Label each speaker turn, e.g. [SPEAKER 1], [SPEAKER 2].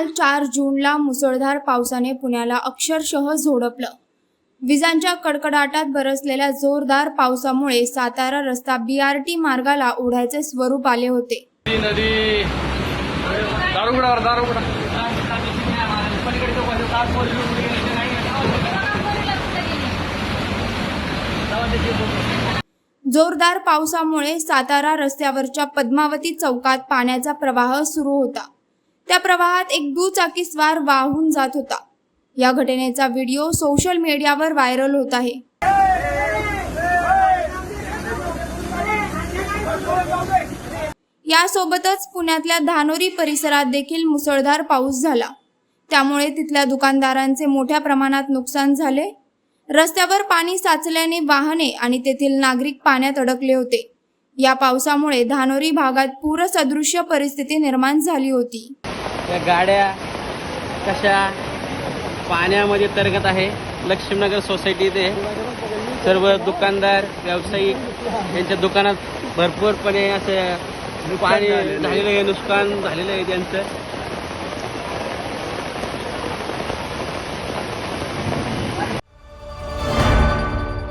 [SPEAKER 1] काल चार जूनला मुसळधार पावसाने पुण्याला अक्षरशः झोडपलं. विजांच्या कडकडाटात बरसलेल्या जोरदार पावसामुळे सातारा रस्ता बीआरटी मार्गाला ओढायचे स्वरूप आले होते.
[SPEAKER 2] नदी नदी. दारुगडावर दारुगडा
[SPEAKER 1] जोरदार पावसामुळे सातारा रस्त्यावरच्या पद्मावती चौकात पाण्याचा प्रवाह सुरू होता. त्या प्रवाहात एक दुचाकी स्वार वाहून जात होता. या घटनेचा व्हिडिओ सोशल मीडियावर व्हायरल होत आहे. यासोबतच पुण्यातल्या धानोरी परिसरात देखील मुसळधार पाऊस झाला. त्यामुळे तिथल्या दुकानदारांचे मोठ्या प्रमाणात नुकसान झाले. रस्त्यावर पाणी साचल्याने वाहने आणि तेथील नागरिक पाण्यात अडकले होते. या पावसामुळे धानोरी भागात पूरसदृश्य परिस्थिती निर्माण झाली होती.
[SPEAKER 3] या गाड्या कशा पाण्यामध्ये तरंगत आहे. लक्ष्मीनगर सोसायटीत आहे सर्व दुकानदार व्यावसायिक यांच्या दुकानात भरपूरपणे असं पाणी झालेलं आहे नुकसान झालेलं आहे त्यांचं.